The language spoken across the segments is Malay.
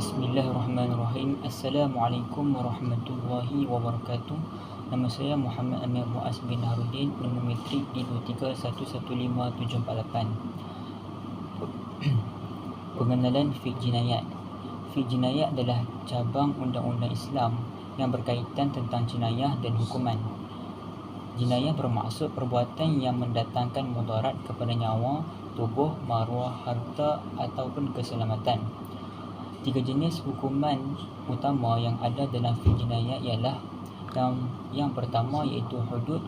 Bismillahirrahmanirrahim. Assalamualaikum warahmatullahi wabarakatuh. Nama saya Muhammad Amir Muaz bin Harudin, nombor metrik di 23115748. Pengenalan fiqh jinayat. Fiqh jinayat adalah cabang undang-undang Islam yang berkaitan tentang jenayah dan hukuman. Jenayah bermaksud perbuatan yang mendatangkan mudarat kepada nyawa, tubuh, maruah, harta ataupun keselamatan. Tiga jenis hukuman utama yang ada dalam fiqh jinayat ialah yang, yang pertama iaitu hudud.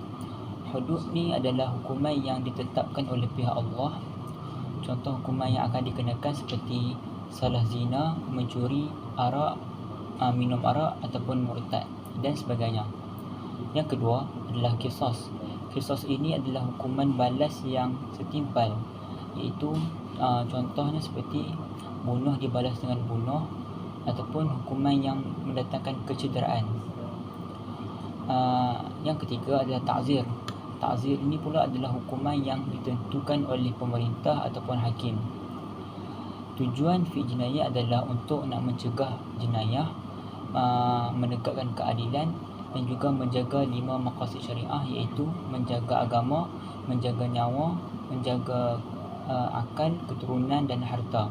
Hudud ni adalah hukuman yang ditetapkan oleh pihak Allah. Contoh hukuman yang akan dikenakan seperti salah zina, mencuri, arak, ah, minum arak ataupun murtad dan sebagainya. Yang kedua adalah kisos. Kisos ini adalah hukuman balas yang setimpal iaitu uh, contohnya seperti bunuh dibalas dengan bunuh ataupun hukuman yang mendatangkan kecederaan. Uh, yang ketiga adalah ta'zir. Ta'zir ini pula adalah hukuman yang ditentukan oleh pemerintah ataupun hakim. Tujuan fi jenayah adalah untuk nak mencegah jenayah, uh, menegakkan keadilan dan juga menjaga lima maqasid syariah iaitu menjaga agama, menjaga nyawa, menjaga uh, akal, keturunan dan harta.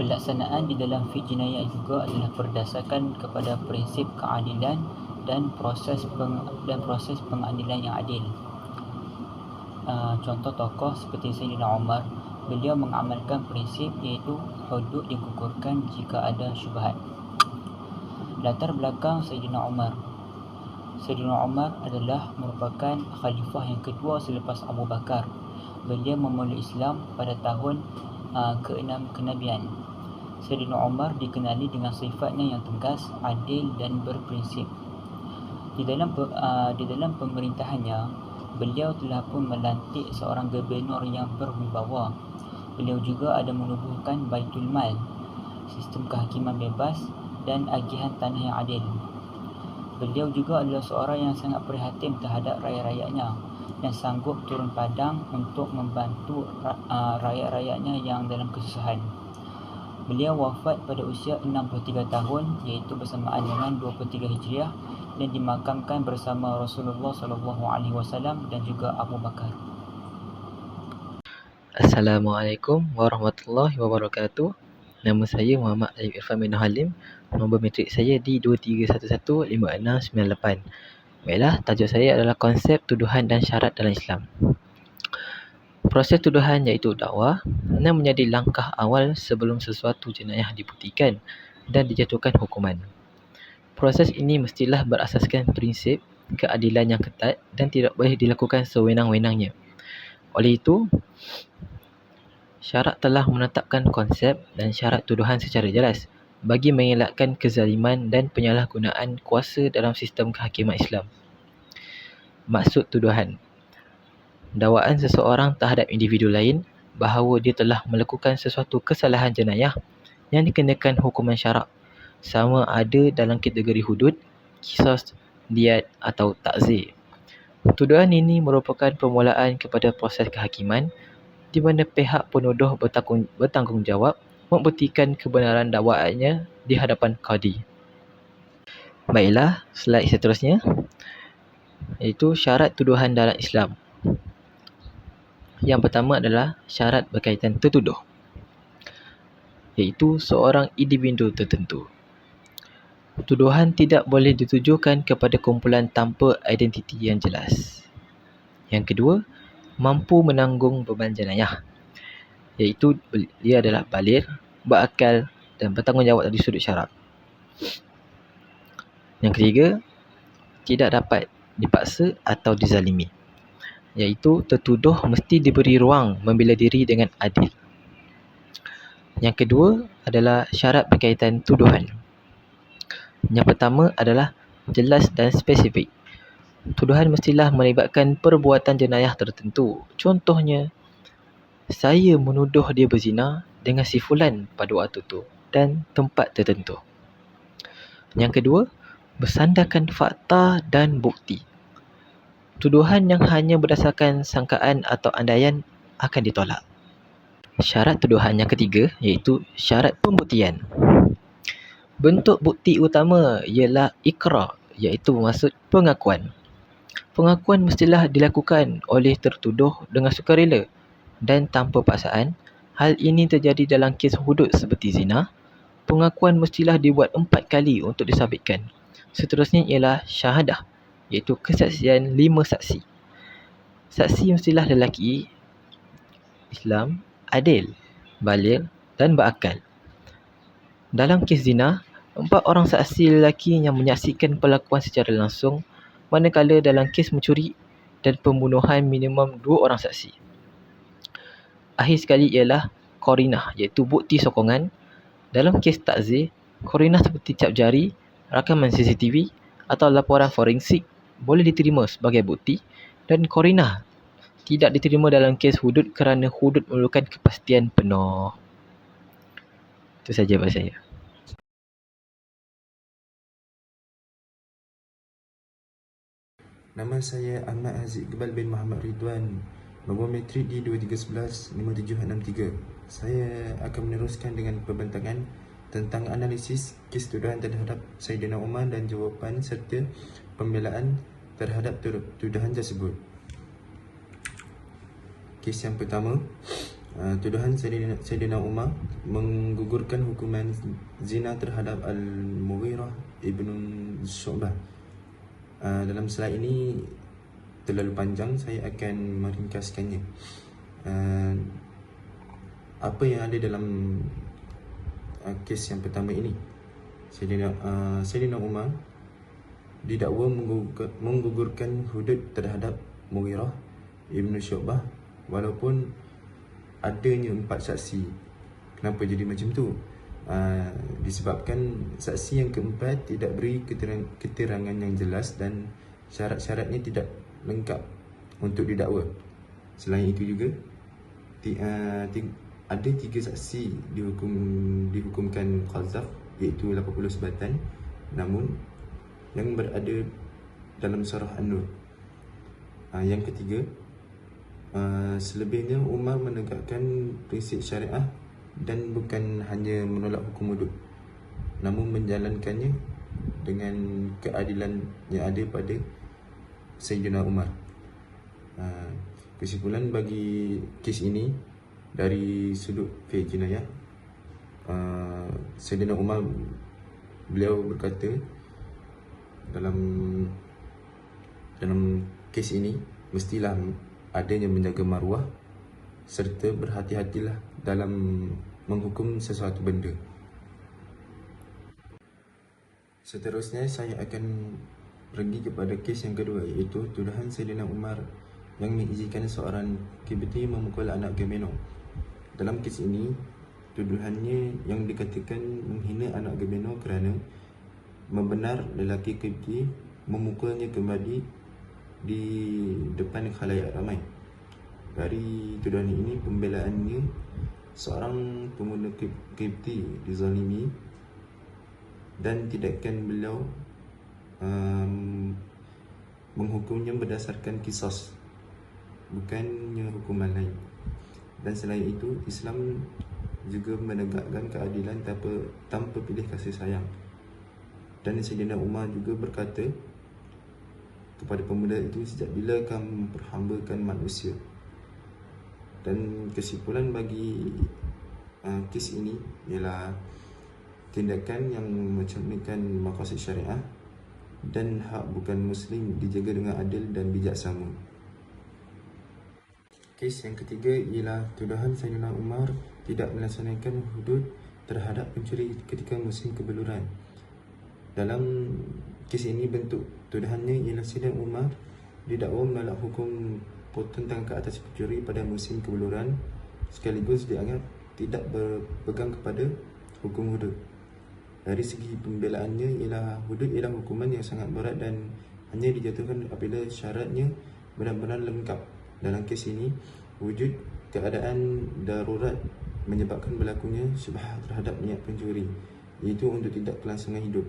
Pelaksanaan di dalam fiqh jinayah juga adalah berdasarkan kepada prinsip keadilan dan proses peng, dan proses pengadilan yang adil. Uh, contoh tokoh seperti Sayyidina Umar, beliau mengamalkan prinsip iaitu hudud digugurkan jika ada syubhat. Latar belakang Sayyidina Umar Sayyidina Umar adalah merupakan khalifah yang kedua selepas Abu Bakar. Beliau memulai Islam pada tahun uh, ke-6 kenabian. Sayyidina Umar dikenali dengan sifatnya yang tegas, adil dan berprinsip. Di dalam uh, di dalam pemerintahannya, beliau telah pun melantik seorang gubernur yang berwibawa. Beliau juga ada menubuhkan Baitul Mal, sistem kehakiman bebas dan agihan tanah yang adil. Beliau juga adalah seorang yang sangat prihatin terhadap rakyat-rakyatnya dan sanggup turun padang untuk membantu rakyat-rakyatnya yang dalam kesusahan. Beliau wafat pada usia 63 tahun iaitu bersamaan dengan 23 Hijriah dan dimakamkan bersama Rasulullah sallallahu alaihi wasallam dan juga Abu Bakar. Assalamualaikum warahmatullahi wabarakatuh. Nama saya Muhammad Alif Irfan bin Halim. Nombor metrik saya di 23115698. Baiklah, tajuk saya adalah konsep tuduhan dan syarat dalam Islam. Proses tuduhan iaitu dakwah yang menjadi langkah awal sebelum sesuatu jenayah dibuktikan dan dijatuhkan hukuman. Proses ini mestilah berasaskan prinsip keadilan yang ketat dan tidak boleh dilakukan sewenang-wenangnya. Oleh itu, syarat telah menetapkan konsep dan syarat tuduhan secara jelas bagi mengelakkan kezaliman dan penyalahgunaan kuasa dalam sistem kehakiman Islam. Maksud tuduhan dakwaan seseorang terhadap individu lain bahawa dia telah melakukan sesuatu kesalahan jenayah yang dikenakan hukuman syarak sama ada dalam kategori hudud, kisah, diat atau takzir. Tuduhan ini merupakan permulaan kepada proses kehakiman di mana pihak penuduh bertanggung, bertanggungjawab membuktikan kebenaran dakwaannya di hadapan qadi. Baiklah, slide seterusnya iaitu syarat tuduhan dalam Islam. Yang pertama adalah syarat berkaitan tertuduh iaitu seorang individu tertentu. Tuduhan tidak boleh ditujukan kepada kumpulan tanpa identiti yang jelas. Yang kedua, mampu menanggung beban jenayah iaitu dia adalah balir, berakal dan bertanggungjawab dari sudut syarak. Yang ketiga, tidak dapat dipaksa atau dizalimi iaitu tertuduh mesti diberi ruang membela diri dengan adil. Yang kedua adalah syarat berkaitan tuduhan. Yang pertama adalah jelas dan spesifik. Tuduhan mestilah melibatkan perbuatan jenayah tertentu. Contohnya, saya menuduh dia berzina dengan si fulan pada waktu itu dan tempat tertentu. Yang kedua, bersandarkan fakta dan bukti. Tuduhan yang hanya berdasarkan sangkaan atau andaian akan ditolak. Syarat tuduhan yang ketiga iaitu syarat pembuktian. Bentuk bukti utama ialah ikrar iaitu maksud pengakuan. Pengakuan mestilah dilakukan oleh tertuduh dengan sukarela dan tanpa paksaan. Hal ini terjadi dalam kes hudud seperti zina. Pengakuan mestilah dibuat empat kali untuk disabitkan. Seterusnya ialah syahadah iaitu kesaksian lima saksi. Saksi mestilah lelaki Islam adil, baligh dan berakal. Dalam kes zina, empat orang saksi lelaki yang menyaksikan pelakuan secara langsung manakala dalam kes mencuri dan pembunuhan minimum dua orang saksi. Akhir sekali ialah korinah iaitu bukti sokongan. Dalam kes takzir, korinah seperti cap jari, rakaman CCTV atau laporan forensik boleh diterima sebagai bukti dan korinah tidak diterima dalam kes hudud kerana hudud memerlukan kepastian penuh. Itu saja bagi saya. Nama saya Ahmad Haziq Gebal bin Muhammad Ridwan. Nombor metrik di 2311-5763. Saya akan meneruskan dengan perbentangan tentang analisis kes tuduhan terhadap Sayyidina Umar dan jawapan serta pembelaan terhadap tuduhan tersebut. Kes yang pertama, uh, tuduhan Sayyidina Umar menggugurkan hukuman zina terhadap Al-Mughirah Ibn Syu'bah. Uh, dalam slide ini terlalu panjang, saya akan meringkaskannya. Uh, apa yang ada dalam kes yang pertama ini? Sayyidina, Sayyidina Umar didakwa menggugurkan hudud terhadap Mughirah Ibn Syu'bah walaupun adanya empat saksi kenapa jadi macam tu uh, disebabkan saksi yang keempat tidak beri keterang, keterangan yang jelas dan syarat-syaratnya tidak lengkap untuk didakwa. Selain itu juga ti, uh, ti, ada tiga saksi dihukum dihukumkan qazaf iaitu 80 sebatan namun yang berada dalam surah An-Nur. Uh, yang ketiga Uh, selebihnya Umar menegakkan prinsip syariah dan bukan hanya menolak hukum wuduk namun menjalankannya dengan keadilan yang ada pada Sayyidina Umar. Uh, kesimpulan bagi kes ini dari sudut fiqh jinayah uh, Sayyidina Umar beliau berkata dalam dalam kes ini mestilah adanya menjaga maruah serta berhati-hatilah dalam menghukum sesuatu benda. Seterusnya saya akan pergi kepada kes yang kedua iaitu tuduhan Sayyidina Umar yang mengizinkan seorang kibiti memukul anak Gemeno. Dalam kes ini, tuduhannya yang dikatakan menghina anak Gemeno kerana membenar lelaki kibiti memukulnya kembali di depan khalayak ramai. Dari tuduhan ini pembelaannya seorang pemuda Kipti dizalimi dan tidakkan beliau um, menghukumnya berdasarkan kisos bukannya hukuman lain. Dan selain itu Islam juga menegakkan keadilan tanpa tanpa pilih kasih sayang. Dan Sayyidina Umar juga berkata kepada pemuda itu sejak bila kamu memperhambakan manusia dan kesimpulan bagi uh, kes ini ialah tindakan yang mencerminkan maqasid syariah dan hak bukan muslim dijaga dengan adil dan bijaksana. Kes yang ketiga ialah tuduhan Sayyidina Umar tidak melaksanakan hudud terhadap pencuri ketika musim kebeluran. Dalam kes ini bentuk tuduhannya ialah Sidang Umar didakwa menolak hukum potong tangkap atas pencuri pada musim kebeluran sekaligus dianggap tidak berpegang kepada hukum hudud. Dari segi pembelaannya ialah hudud ialah hukuman yang sangat berat dan hanya dijatuhkan apabila syaratnya benar-benar lengkap. Dalam kes ini, wujud keadaan darurat menyebabkan berlakunya syubhat terhadap niat pencuri iaitu untuk tidak kelangsungan hidup.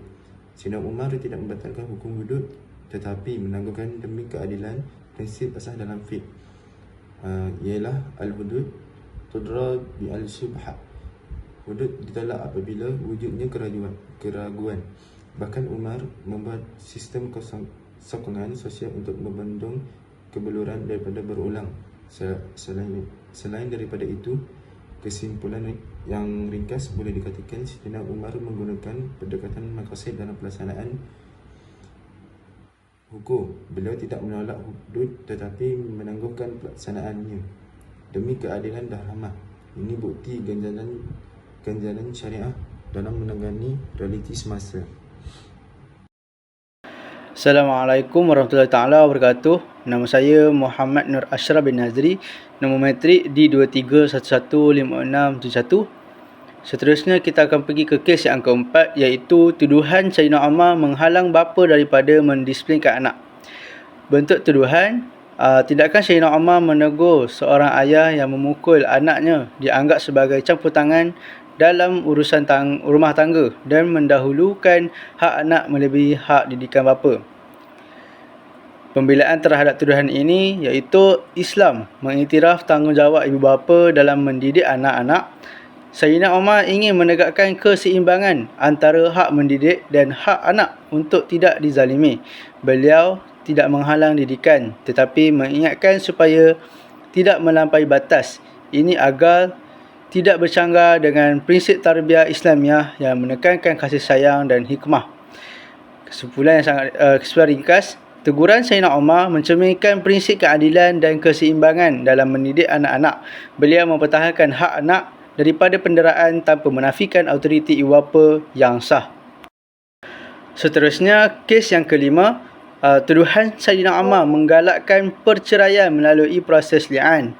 Sina Umar tidak membatalkan hukum hudud tetapi menangguhkan demi keadilan prinsip asas dalam fiqh uh, ialah al-hudud tudra bi al-subha. Hudud ditolak apabila wujudnya keraguan. keraguan. Bahkan Umar membuat sistem kosong, sokongan sosial untuk membendung kebeluran daripada berulang. Selain, selain daripada itu, kesimpulan yang ringkas boleh dikatakan Sayyidina Umar menggunakan pendekatan maqasid dalam pelaksanaan hukum. Beliau tidak menolak hudud tetapi menangguhkan pelaksanaannya demi keadilan dan rahmah. Ini bukti ganjaran ganjaran syariah dalam menangani realiti semasa. Assalamualaikum warahmatullahi taala wabarakatuh. Nama saya Muhammad Nur Ashraf bin Nazri. Nombor metrik D23115671. Seterusnya kita akan pergi ke kes yang keempat iaitu tuduhan Sayyidina Umar menghalang bapa daripada mendisiplinkan anak. Bentuk tuduhan, uh, tindakan Sayyidina Umar menegur seorang ayah yang memukul anaknya dianggap sebagai campur tangan dalam urusan tang rumah tangga dan mendahulukan hak anak melebihi hak didikan bapa. Pembelaan terhadap tuduhan ini iaitu Islam mengiktiraf tanggungjawab ibu bapa dalam mendidik anak-anak. Sayyidina Umar ingin menegakkan keseimbangan antara hak mendidik dan hak anak untuk tidak dizalimi. Beliau tidak menghalang didikan tetapi mengingatkan supaya tidak melampaui batas. Ini agar tidak bercanggah dengan prinsip tarbiyah Islamiah yang menekankan kasih sayang dan hikmah. Kesimpulan yang sangat uh, kesimpulan ringkas, teguran Sayyidina Umar mencerminkan prinsip keadilan dan keseimbangan dalam mendidik anak-anak. Beliau mempertahankan hak anak daripada penderaan tanpa menafikan autoriti ibu bapa yang sah. Seterusnya, kes yang kelima, uh, tuduhan Sayyidina Umar menggalakkan perceraian melalui proses li'an.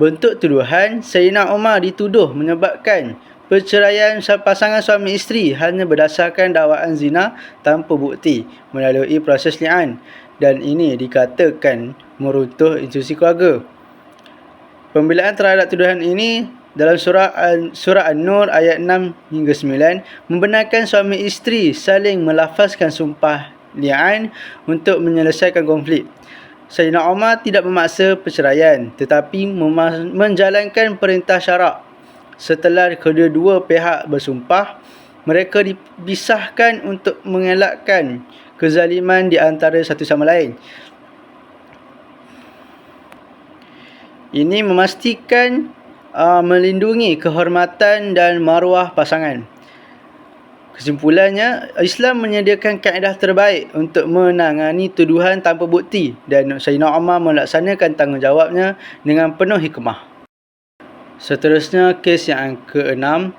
Bentuk tuduhan, Sayyidina Umar dituduh menyebabkan perceraian pasangan suami isteri hanya berdasarkan dakwaan zina tanpa bukti melalui proses li'an dan ini dikatakan meruntuh institusi keluarga. Pembelaan terhadap tuduhan ini dalam surah surah An-Nur ayat 6 hingga 9 membenarkan suami isteri saling melafazkan sumpah li'an untuk menyelesaikan konflik. Sayyidina Umar tidak memaksa perceraian tetapi menjalankan perintah syarak. Setelah kedua-dua pihak bersumpah, mereka dipisahkan untuk mengelakkan kezaliman di antara satu sama lain. Ini memastikan uh, melindungi kehormatan dan maruah pasangan. Kesimpulannya, Islam menyediakan kaedah terbaik untuk menangani tuduhan tanpa bukti dan Sayyidina Umar melaksanakan tanggungjawabnya dengan penuh hikmah. Seterusnya, kes yang keenam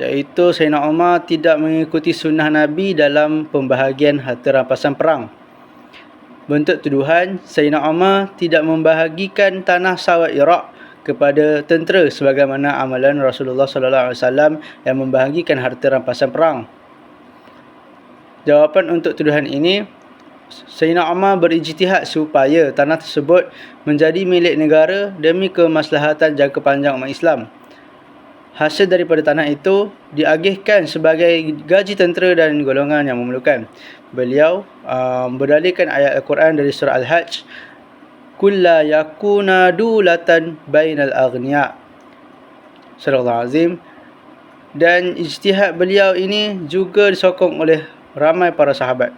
iaitu Sayyidina Umar tidak mengikuti sunnah Nabi dalam pembahagian harta rampasan perang. Bentuk tuduhan, Sayyidina Umar tidak membahagikan tanah sawah Iraq kepada tentera sebagaimana amalan Rasulullah sallallahu alaihi wasallam yang membahagikan harta rampasan perang. Jawapan untuk tuduhan ini Sayyidina Umar berijtihad supaya tanah tersebut menjadi milik negara demi kemaslahatan jangka panjang umat Islam. Hasil daripada tanah itu diagihkan sebagai gaji tentera dan golongan yang memerlukan. Beliau um, berdalilkan ayat Al-Quran dari surah Al-Hajj kulla yakuna dulatan bainal aghniya. Sallallahu azim dan ijtihad beliau ini juga disokong oleh ramai para sahabat.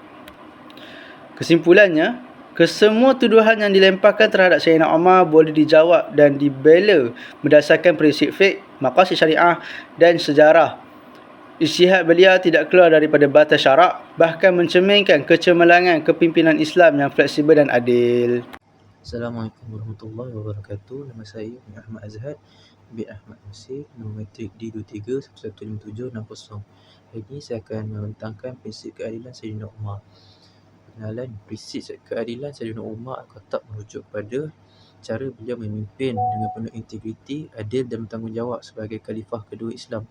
Kesimpulannya kesemua tuduhan yang dilemparkan terhadap Sayyidina Umar boleh dijawab dan dibela berdasarkan prinsip fiqh maqasid syariah dan sejarah. Ijtihad beliau tidak keluar daripada batas syarak bahkan mencerminkan kecemerlangan kepimpinan Islam yang fleksibel dan adil. Assalamualaikum warahmatullahi wabarakatuh. Nama saya Ahmad Azhar bin Ahmad Mesir, nombor matrik D23115760. Hari ini saya akan membentangkan prinsip keadilan Sayyidina Umar. Perkenalan, prinsip keadilan Sayyidina Umar akan tak merujuk pada cara beliau memimpin dengan penuh integriti, adil dan bertanggungjawab sebagai khalifah kedua Islam.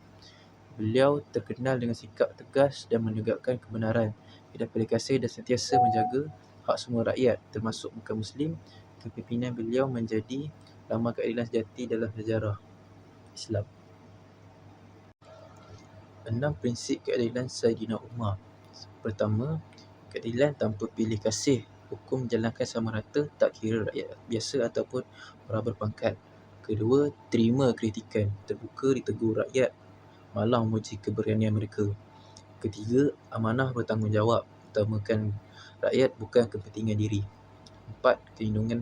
Beliau terkenal dengan sikap tegas dan menegakkan kebenaran, tidak pilih kasih dan sentiasa menjaga hak semua rakyat termasuk bukan Muslim kepimpinan beliau menjadi lama keadilan sejati dalam sejarah Islam. Enam prinsip keadilan Sayyidina Umar. Pertama, keadilan tanpa pilih kasih. Hukum menjalankan sama rata tak kira rakyat biasa ataupun orang berpangkat. Kedua, terima kritikan, terbuka ditegur rakyat, malah memuji keberanian mereka. Ketiga, amanah bertanggungjawab, utamakan rakyat bukan kepentingan diri. Empat, kelindungan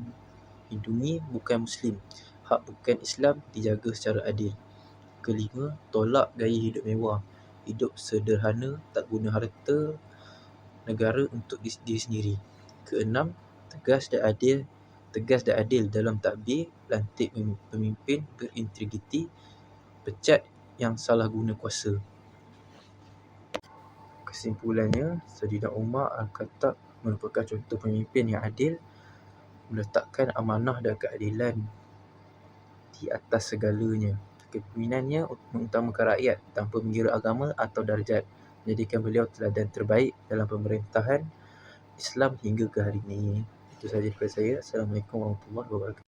lindungi bukan Muslim, hak bukan Islam dijaga secara adil. Kelima, tolak gaya hidup mewah, hidup sederhana, tak guna harta negara untuk diri sendiri. Keenam, tegas dan adil tegas dan adil dalam takbir, lantik pemimpin berintegriti, pecat yang salah guna kuasa. Kesimpulannya, Saidina Umar Al-Khattab merupakan contoh pemimpin yang adil, meletakkan amanah dan keadilan di atas segalanya. Kepemimpinannya mengutamakan rakyat tanpa mengira agama atau darjat, menjadikan beliau teladan terbaik dalam pemerintahan Islam hingga ke hari ini. Itu sahaja daripada saya. Assalamualaikum warahmatullahi wabarakatuh.